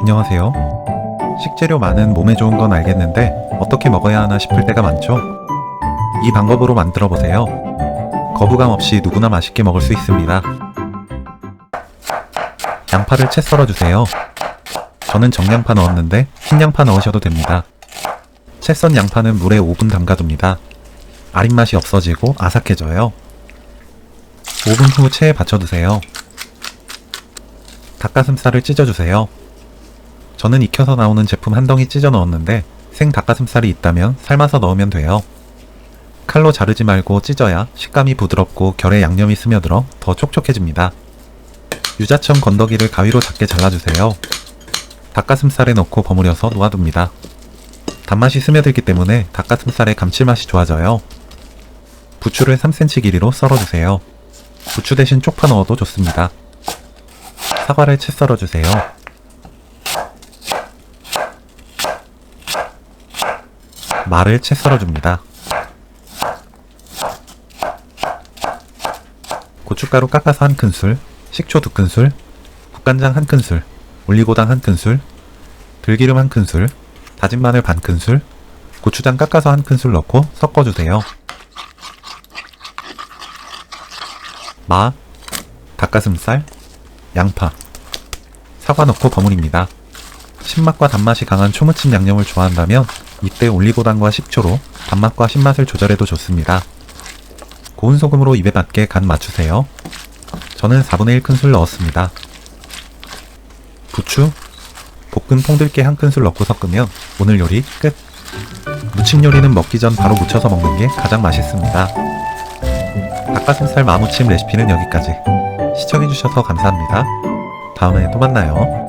안녕하세요. 식재료 많은 몸에 좋은 건 알겠는데 어떻게 먹어야 하나 싶을 때가 많죠? 이 방법으로 만들어 보세요. 거부감 없이 누구나 맛있게 먹을 수 있습니다. 양파를 채 썰어 주세요. 저는 정양파 넣었는데 흰 양파 넣으셔도 됩니다. 채 썬 양파는 물에 5분 담가둡니다. 아린 맛이 없어지고 아삭해져요. 5분 후 체에 받쳐두세요. 닭가슴살을 찢어주세요. 저는 익혀서 나오는 제품 한 덩이 찢어 넣었는데 생 닭가슴살이 있다면 삶아서 넣으면 돼요. 칼로 자르지 말고 찢어야 식감이 부드럽고 결에 양념이 스며들어 더 촉촉해집니다. 유자청 건더기를 가위로 작게 잘라주세요. 닭가슴살에 넣고 버무려서 놓아둡니다. 단맛이 스며들기 때문에 닭가슴살의 감칠맛이 좋아져요. 부추를 3cm 길이로 썰어주세요. 부추 대신 쪽파 넣어도 좋습니다. 사과를 채 썰어주세요. 말을 채 썰어줍니다. 고춧가루 깎아서 한 큰술, 식초 두 큰술, 국간장 한 큰술, 올리고당 한 큰술, 들기름 한 큰술, 다진 마늘 반 큰술, 고추장 깎아서 한 큰술 넣고 섞어주세요. 마, 닭가슴살, 양파, 사과 넣고 버무립니다. 신맛과 단맛이 강한 초무침 양념을 좋아한다면 이때 올리고당과 식초로 단맛과 신맛을 조절해도 좋습니다. 고운 소금으로 입에 맞게 간 맞추세요. 저는 4분의 1 큰술 넣었습니다. 부추, 볶은 통들깨 한 큰술 넣고 섞으면 오늘 요리 끝! 무침 요리는 먹기 전 바로 무쳐서 먹는 게 가장 맛있습니다. 닭가슴살 마무침 레시피는 여기까지. 시청해주셔서 감사합니다. 다음에 또 만나요.